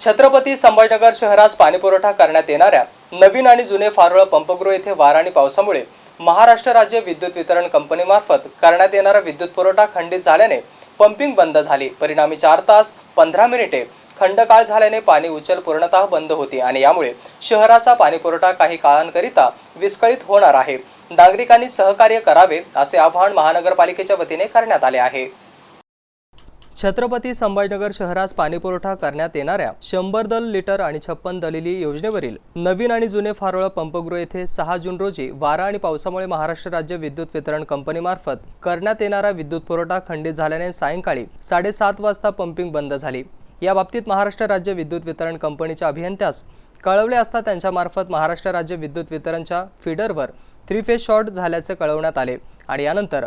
छत्रपती संभाजीनगर शहरास पाणीपुरवठा करण्यात येणाऱ्या नवीन आणि जुने फारोळ पंपगृह येथे वार आणि पावसामुळे महाराष्ट्र राज्य विद्युत वितरण कंपनीमार्फत करण्यात येणारा विद्युत पुरवठा खंडित झाल्याने पंपिंग बंद झाली. परिणामी चार तास पंधरा मिनिटे खंडकाळ झाल्याने पाणी उचल पूर्णतः बंद होती आणि यामुळे शहराचा पाणीपुरवठा काही काळांकरिता विस्कळीत होणार आहे. नागरिकांनी सहकार्य करावे असे आवाहन महानगरपालिकेच्या वतीने करण्यात आले आहे. छत्रपती संभाजीनगर शहरास पाणीपुरवठा करण्यात येणाऱ्या शंभर दल लिटर आणि छप्पन दलिली योजनेवरील नवीन आणि जुने फारोळा पंपगृह येथे सहा जून रोजी वारा आणि पावसामुळे महाराष्ट्र राज्य विद्युत वितरण कंपनीमार्फत करण्यात येणारा विद्युत पुरवठा खंडित झाल्याने सायंकाळी साडेसात वाजता पंपिंग बंद झाली. या बाबतीत महाराष्ट्र राज्य विद्युत वितरण कंपनीच्या अभियंत्यास कळवले असता त्यांच्यामार्फत महाराष्ट्र राज्य विद्युत वितरणच्या फीडरवर थ्री फेज शॉर्ट झाल्याचे कळवण्यात आले आणि यानंतर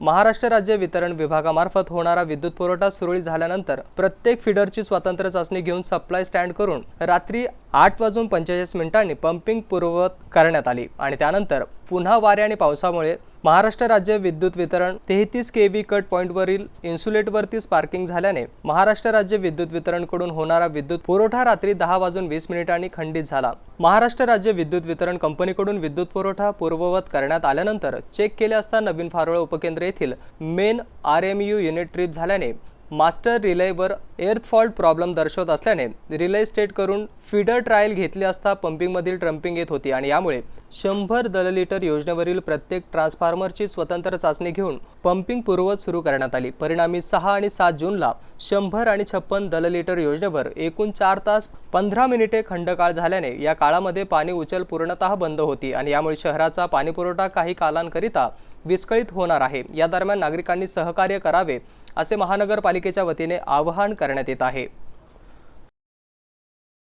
महाराष्ट्र राज्य वितरण विभागामार्फत होणारा विद्युत पुरवठा सुरळीत झाल्यानंतर प्रत्येक फिडरची स्वतंत्र चाचणी घेऊन सप्लाय स्टँड करून रात्री आठ वाजून पंचेचाळीस मिनिटांनी पंपिंग पूर्ववत करण्यात आली. आणि त्यानंतर पुन्हा वारे आणि पावसामुळे महाराष्ट्र राज्य विद्युत वितरण तेहतीस के व्ही कट पॉईंटवरील इन्सुलेटवरती स्पार्किंग झाल्याने महाराष्ट्र राज्य विद्युत वितरणकडून होणारा विद्युत पुरवठा रात्री दहा वाजून वीस मिनिटांनी खंडित झाला. महाराष्ट्र राज्य विद्युत वितरण कंपनीकडून विद्युत पुरवठा पूर्ववत करण्यात आल्यानंतर चेक केले असता नवीन फारोळ उपकेंद्र येथील main R M U unit trip झाल्याने मास्टर रिलेवर एअर्थ फॉल्ट प्रॉब्लेम दर्शवत असल्याने रिले स्टेट करून फीडर ट्रायल घेतली असता पंपिंगमधील ट्रम्पिंग येत होती आणि यामुळे शंभर दललिटर योजनेवरील प्रत्येक ट्रान्सफॉर्मरची स्वतंत्र चाचणी घेऊन पंपिंग पूर्ववत सुरू करण्यात आली. परिणामी सहा आणि सात जूनला शंभर आणि छप्पन दललिटर योजनेवर एकूण चार तास पंधरा मिनिटे खंडकाळ झाल्याने या काळामध्ये पाणी उचल पूर्णतः बंद होती आणि यामुळे शहराचा पाणीपुरवठा काही कालांकरिता विस्कळीत होणार आहे. या दरम्यान नागरिकांनी सहकार्य करावे असे महानगरपालिकेच्या वतीने आवाहन करण्यात येत आहे.